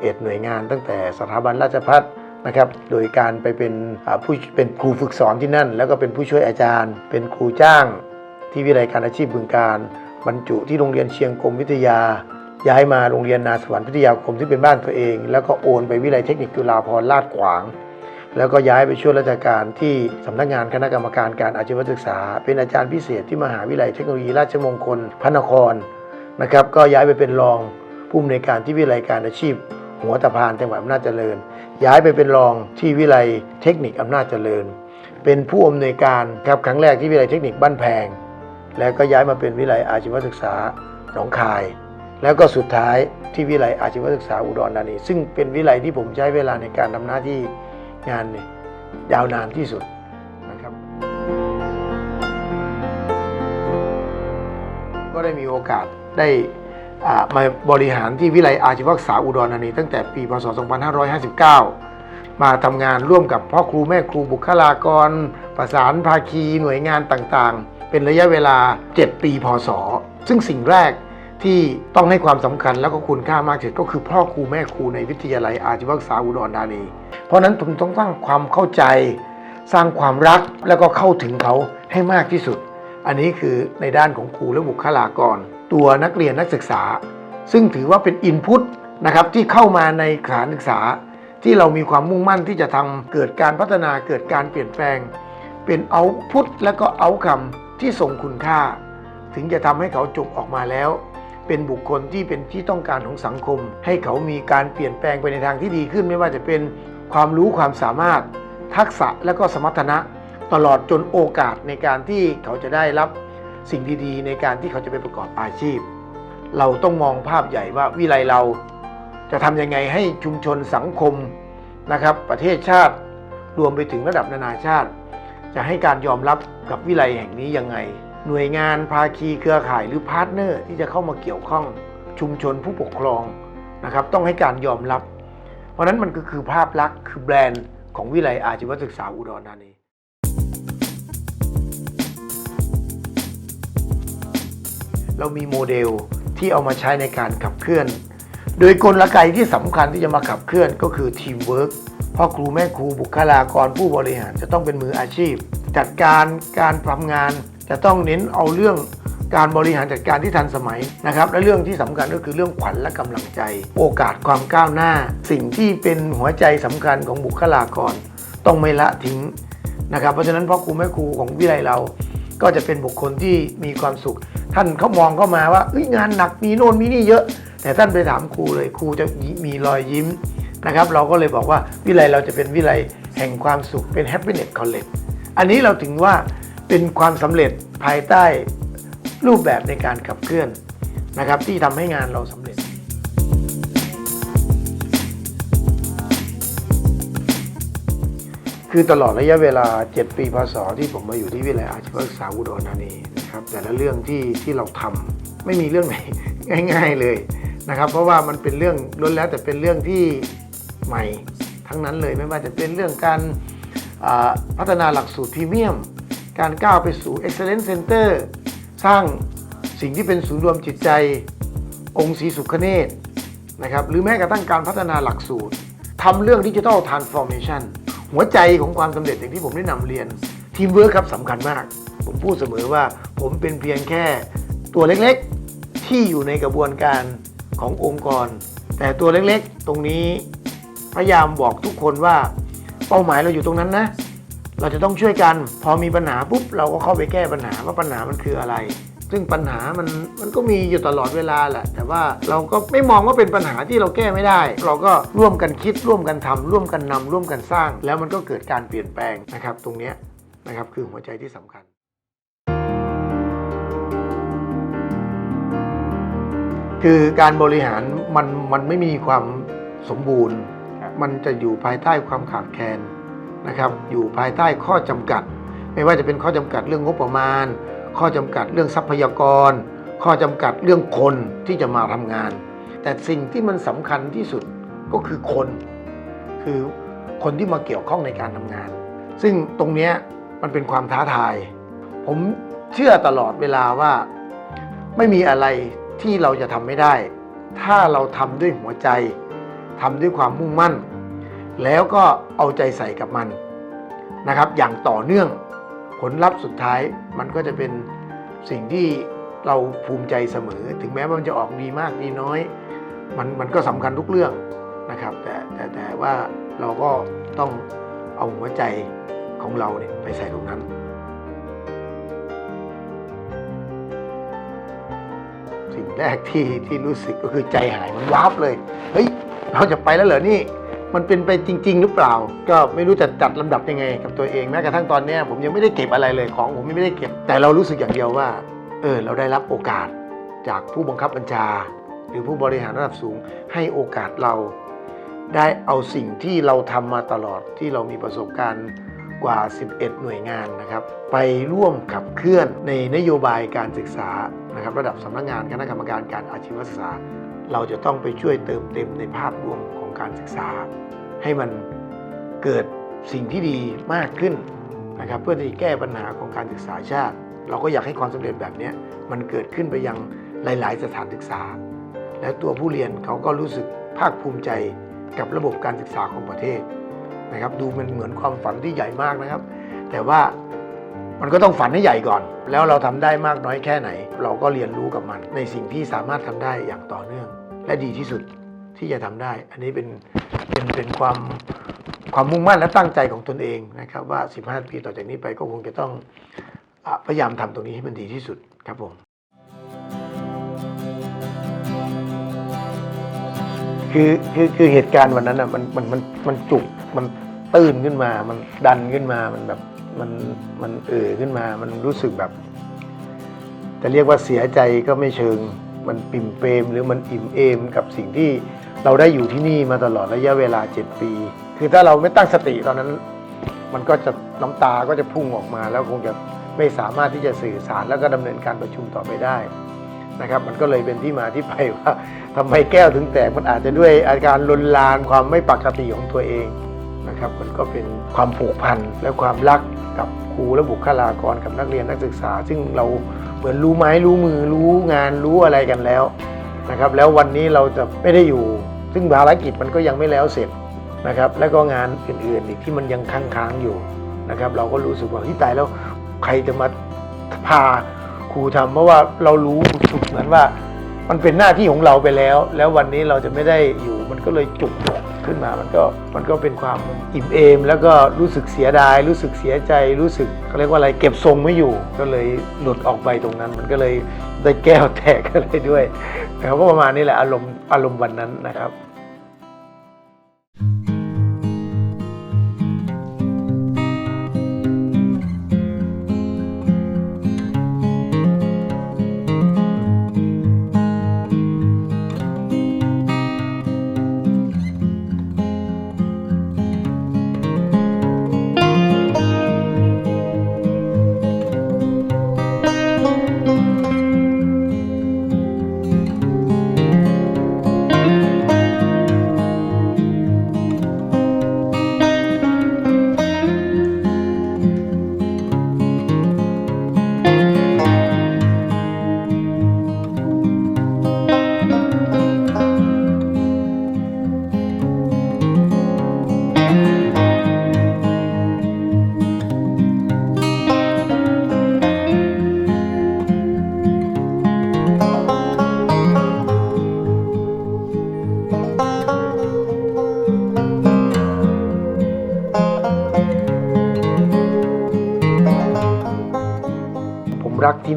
11หน่วยงาน ตั้งแต่สถาบันราชพัฒนะครับ โดยการไปเป็นผู้เป็นครูฝึกสอนที่นั่น แล้วก็เป็นผู้ช่วยอาจารย์ เป็นครูจ้างที่วิทยาลัยการอาชีพบึงการ บรรจุที่โรงเรียนเชียงกรมวิทยา ย้ายมาโรงเรียนนาสวรรค์พิทยาคมที่เป็นบ้านตัวเอง แล้วก็โอนไปวิทยาลัยเทคนิคจุฬาภรณลาดขวาง แล้วก็ย้ายไปช่วยราชการที่สำนักงานคณะกรรมการการอาชีวศึกษา เป็นอาจารย์พิเศษที่มหาวิทยาลัยเทคโนโลยีราชมงคลพระนครนะครับ ก็ย้ายไปเป็นรอง ผู้อำนวยการที่วิทยาลัยการอาชีพ หัวตะพานจังหวัดอำนาจเจริญ ย้ายไปเป็นรองที่วิทยาลัยเทคนิคอำนาจเจริญ เป็นผู้อำนวยการครับครั้งแรกที่วิทยาลัยเทคนิคบ้านแพง แล้วก็ย้ายมาเป็นวิทยาลัยอาชีวศึกษาหนองคาย แล้วก็สุดท้ายที่วิทยาลัยอาชีวศึกษาอุดรธานี ซึ่งเป็นวิทยาลัยที่ผมใช้เวลาในการทำหน้าที่งานเนี่ยยาวนานที่สุดนะครับ ก็ได้มีโอกาสได้ มาบริหารที่วิทยาลัยอาชีวศึกษาอุดรธานีตั้งแต่ปีพศ 2559 มาทำงานร่วมกับพ่อครูแม่ครูบุคลากร ประสานภาคีหน่วยงานต่างๆ เป็นระยะเวลา 7 ปีพศ ซึ่งสิ่งแรกที่ต้องให้ความสำคัญแล้วก็คุณค่ามากที่สุดก็คือพ่อครูแม่ครูในวิทยาลัยอาชีวศึกษาอุดรธานี เพราะฉะนั้นผมต้องสร้างความเข้าใจ สร้างความรักแล้วก็เข้าถึงเขาให้มากที่สุด อันนี้คือในด้านของครูและบุคลากร ตัวนักเรียนนักศึกษา ซึ่งถือว่าเป็นอินพุตนะครับที่เข้ามาในสถานศึกษา ที่เรามีความมุ่งมั่นที่จะทำเกิดการพัฒนาเกิดการเปลี่ยนแปลง เป็นเอาพุทและก็เอาคำที่ทรงคุณค่า ถึงจะทำให้เขาจบออกมาแล้ว เป็นบุคคลที่เป็นที่ต้องการของสังคม ให้เขามีการเปลี่ยนแปลงไปในทางที่ดีขึ้น ไม่ว่าจะเป็นความรู้ความสามารถ ทักษะและก็สมรรถนะ ตลอดจนโอกาสในการที่เขาจะได้รับ สิ่งดีๆ ในการที่เขาจะไปประกอบอาชีพ เราต้องมองภาพใหญ่ว่าวิไลเราจะทำยังไงให้ชุมชนสังคมนะครับ ประเทศชาติรวมไปถึงระดับนานาชาติ จะให้การยอมรับกับวิไลแห่งนี้ยังไง หน่วยงานภาคีเครือข่ายหรือพาร์ทเนอร์ที่จะเข้ามาเกี่ยวข้องชุมชนผู้ปกครองนะครับ ต้องให้การยอมรับ เพราะนั้นมันก็คือภาพลักษณ์คือแบรนด์ของวิไลอาชีวศึกษาอุดรธานี เรามีโมเดลที่เอามาใช้ในการขับเคลื่อน โดยกลไกที่สำคัญที่จะมาขับเคลื่อนก็คือทีมเวิร์กพ่อครูแม่ครูบุคลากรผู้บริหารจะต้องเป็นมืออาชีพ จัดการการทำงาน จะต้องเน้นเอาเรื่องการบริหารจัดการที่ทันสมัยนะครับ และเรื่องที่สำคัญก็คือเรื่องขวัญและกำลังใจ โอกาสความก้าวหน้า สิ่งที่เป็นหัวใจสำคัญของบุคลากร ต้องไม่ละทิ้งนะครับ เพราะฉะนั้นพ่อครูแม่ครูของวิไลเรา ก็จะเป็นบุคคลที่มีความสุข ท่านเขามองเข้ามาว่าเอ้ยงานหนักมีโน่นมีนี่เยอะ แต่ท่านไปถามครูเลยครูจะมีรอยยิ้มนะครับ เราก็เลยบอกว่าวิไลเราจะเป็นวิไลแห่งความสุขเป็น happiness college อันนี้เราถึงว่าเป็นความสำเร็จภายใต้รูปแบบในการขับเคลื่อนนะครับ ที่ทำให้งานเราสำเร็จ คือตลอดระยะเวลา 7 ปีพศที่ผมมาอยู่ที่วิทยาลัยอาชีวศึกษาอุดรธานีนะครับแต่ละเรื่องที่ที่เราทำไม่มีเรื่องไหนง่าย ๆเลยนะครับ เพราะว่ามันเป็นเรื่องล้วนแล้วแต่เป็นเรื่องที่ใหม่ทั้งนั้นเลยไม่ว่าจะเป็นเรื่องการพัฒนาหลักสูตรพรีเมียม การก้าวไปสู่ Excellence Center สร้างสิ่งที่เป็นศูนย์รวมจิตใจ องค์ศรีสุขเนตรนะครับหรือแม้กระทั่งการพัฒนาหลักสูตรทำเรื่องดิจิทัลทรานส์ฟอร์เมชัน หัวใจของความสำเร็จอย่างที่ผมได้นำเรียน ทีมเวิร์คครับสำคัญมาก ผมพูดเสมอว่าผมเป็นเพียงแค่ตัวเล็กๆ ที่อยู่ในกระบวนการขององค์กร แต่ตัวเล็กๆ ตรงนี้พยายามบอกทุกคนว่าเป้าหมายเราอยู่ตรงนั้นนะ เราจะต้องช่วยกัน พอมีปัญหาปุ๊บเราก็เข้าไปแก้ปัญหาว่าปัญหามันคืออะไร ซึ่งปัญหามันมันก็มีอยู่ตลอดเวลาแหละ แต่ว่าเราก็ไม่มองว่าเป็นปัญหาที่เราแก้ไม่ได้ เราก็ร่วมกันคิดร่วมกันทำร่วมกันนำร่วมกันสร้าง แล้วมันก็เกิดการเปลี่ยนแปลงนะครับ ตรงนี้นะครับคือหัวใจที่สำคัญคือการบริหารมันมันไม่มีความสมบูรณ์ มันจะอยู่ภายใต้ความขาดแคลนนะครับ อยู่ภายใต้ข้อจำกัด ไม่ว่าจะเป็นข้อจำกัดเรื่องงบประมาณ ข้อจำกัดเรื่องทรัพยากร ข้อจำกัดเรื่องคนที่จะมาทำงาน แต่สิ่งที่มันสำคัญที่สุดก็คือคน คือคนที่มาเกี่ยวข้องในการทำงาน ซึ่งตรงนี้มันเป็นความท้าทาย ผมเชื่อตลอดเวลาว่าไม่มีอะไรที่เราจะทำไม่ได้ ถ้าเราทำด้วยหัวใจทำด้วยความมุ่งมั่น แล้วก็เอาใจใส่กับมันนะครับ อย่างต่อเนื่อง ผลลัพธ์สุดท้ายมันก็จะเป็นสิ่งที่เราภูมิใจเสมอ ถึงแม้ว่ามันจะออกดีมากดีน้อย มันมันก็สำคัญทุกเรื่องนะครับ แต่แต่แต่ว่าเราก็ต้องเอาหัวใจของเราเนี่ยไปใส่ตรงนั้นสิ่งแรกที่ที่รู้สึกก็คือใจหายมันวาบเลย เฮ้ย เราจะไปแล้วเหรอนี่ มันเป็นไปจริง ๆ หรือเปล่า ก็ไม่รู้จะจัดลำดับยังไง กับตัวเองแม้กระทั่งตอนนี้ผมยังไม่ได้เก็บอะไรเลยของผมไม่ได้เก็บ แต่เรารู้สึกอย่างเดียวว่า เออ เราได้รับโอกาสจากผู้บังคับบัญชา หรือผู้บริหารระดับสูง ให้โอกาสเราได้เอาสิ่งที่เราทำมาตลอดที่เรามีประสบการณ์กว่า 11 หน่วยงานนะครับ ไปร่วมขับเคลื่อนในนโยบายการศึกษานะครับ ระดับสำนักงานคณะกรรมการการอาชีวศึกษา เราจะต้องไปช่วยเติมเต็มในภาพรวมของ การศึกษา ให้มันเกิดสิ่งที่ดีมากขึ้นนะครับเพื่อที่จะแก้ปัญหาของการศึกษาชาติ เราก็อยากให้ความสำเร็จแบบนี้มันเกิดขึ้นไปยังหลาย ๆ สถานศึกษา และตัวผู้เรียนเขาก็รู้สึกภาคภูมิใจกับระบบการศึกษาของประเทศนะครับดูมันเหมือนความฝันที่ใหญ่มากนะครับ แต่ว่ามันก็ต้องฝันให้ใหญ่ก่อน แล้วเราทำได้มากน้อยแค่ไหน เราก็เรียนรู้กับมัน ในสิ่งที่สามารถทำได้อย่างต่อเนื่อง และดีที่สุด ที่จะทำได้ อันนี้เป็นเป็นเป็นความความมุ่งมั่นและตั้งใจของตนเองนะครับ ว่า 15 ปีต่อจากนี้ไปก็คงจะต้องอพยายามทำตรงนี้ให้มันดีที่สุดครับผมคือคือคือเหตุการณ์วันนั้นอะมันมันมันมันจุกมันตื้นขึ้นมา มันดันขึ้นมามันแบบมันมันเอ่อขึ้นมา มันรู้สึกแบบ จะเรียกว่าเสียใจก็ไม่เชิง มันปิ่มเปรมหรือมันอิ่มเอมกับสิ่งที่ เราได้อยู่ที่นี่มาตลอดระยะเวลา 7 ปี คือถ้าเราไม่ตั้งสติตอนนั้น มันก็จะน้ำตาก็จะพุ่งออกมา แล้วคงจะไม่สามารถที่จะสื่อสารแล้วก็ดำเนินการประชุมต่อไปได้นะครับมันก็เลยเป็นที่มาที่ไปว่าทำไมแก้วถึงแตกมันอาจจะด้วยอาการลนลานความไม่ปกติของตัวเองนะครับมันก็เป็นความผูกพันและความรักกับครูและบุคลากรกับนักเรียนนักศึกษา ซึ่งเราเหมือนรู้ไม้รู้มือรู้งานรู้อะไรกันแล้วนะครับ แล้ววันนี้เราจะไม่ได้อยู่ ซึ่งภารกิจมันก็ยังไม่แล้วเสร็จนะครับแล้วก็งานอื่นๆอีกที่มันยังค้างๆอยู่นะครับเราก็รู้สึกว่าที่ตายแล้วใครจะมาพาครูทำเพราะว่าเรารู้สึกเหมือนว่า มันเป็นหน้าที่ของเราไปแล้ว แล้ววันนี้เราจะไม่ได้อยู่มันก็เลยจุก ขึ้นมา มันก็มันก็เป็นความอิ่มเอม แล้วก็รู้สึกเสียดาย รู้สึกเสียใจ รู้สึกเขาเรียกว่าอะไรเก็บทรงไม่อยู่ ก็เลยหลุดออกไปตรงนั้น มันก็เลยได้แก้วแตกกันเลยด้วยนะครับก็ประมาณนี้แหละอารมณ์อารมณ์วันนั้นนะครับ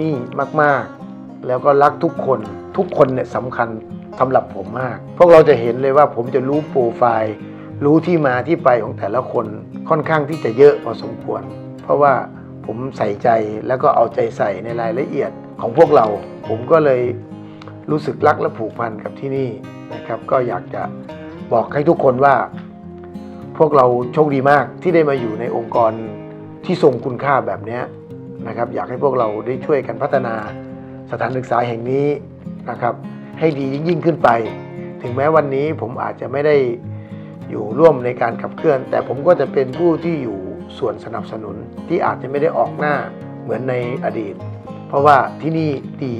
นี่มากๆ แล้วก็รักทุกคนทุกคนเนี่ยสำคัญสำหรับผมมาก พวกเราจะเห็นเลยว่าผมจะรู้โปรไฟล์รู้ที่มาที่ไปของแต่ละคนค่อนข้างที่จะเยอะพอสมควร เพราะว่าผมใส่ใจแล้วก็เอาใจใส่ในรายละเอียดของพวกเรา ผมก็เลยรู้สึกรักและผูกพันกับที่นี่นะครับ ก็อยากจะบอกให้ทุกคนว่า พวกเราโชคดีมากที่ได้มาอยู่ในองค์กรที่ทรงคุณค่าแบบนี้ นะครับอยากให้พวกเราได้ช่วยกันพัฒนาสถานศึกษาแห่งนี้นะครับให้ดียิ่งยิ่งขึ้นไป ถึงแม้วันนี้ผมอาจจะไม่ได้อยู่ร่วมในการขับเคลื่อน แต่ผมก็จะเป็นผู้ที่อยู่ส่วนสนับสนุนที่อาจจะไม่ได้ออกหน้าเหมือนในอดีต เพราะว่าที่นี่ดี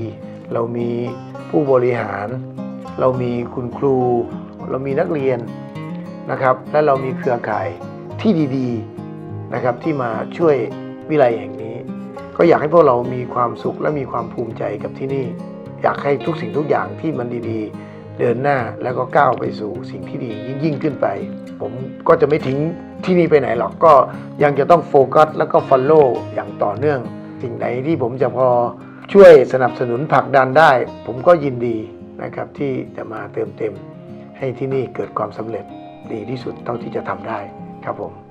เรามีผู้บริหาร เรามีคุณครู เรามีนักเรียนนะครับ และเรามีเครือข่ายที่ดี ๆนะครับที่มาช่วยวิไลแห่งนี้ ก็อยากให้พวกเรามีความสุขและมีความภูมิใจกับที่นี่ อยากให้ทุกสิ่งทุกอย่างที่มันดีๆ เดินหน้าแล้วก็ก้าวไปสู่สิ่งที่ดียิ่งยิ่งขึ้นไป ผมก็จะไม่ทิ้งที่นี่ไปไหนหรอกก็ยังจะต้องโฟกัสแล้วก็ฟอลโล่อย่างต่อเนื่อง สิ่งไหนที่ผมจะพอช่วยสนับสนุนผลักดันได้ ผมก็ยินดีนะครับที่จะมาเติมเต็มให้ที่นี่เกิดความสำเร็จดีที่สุดเท่าที่จะทำได้ครับผม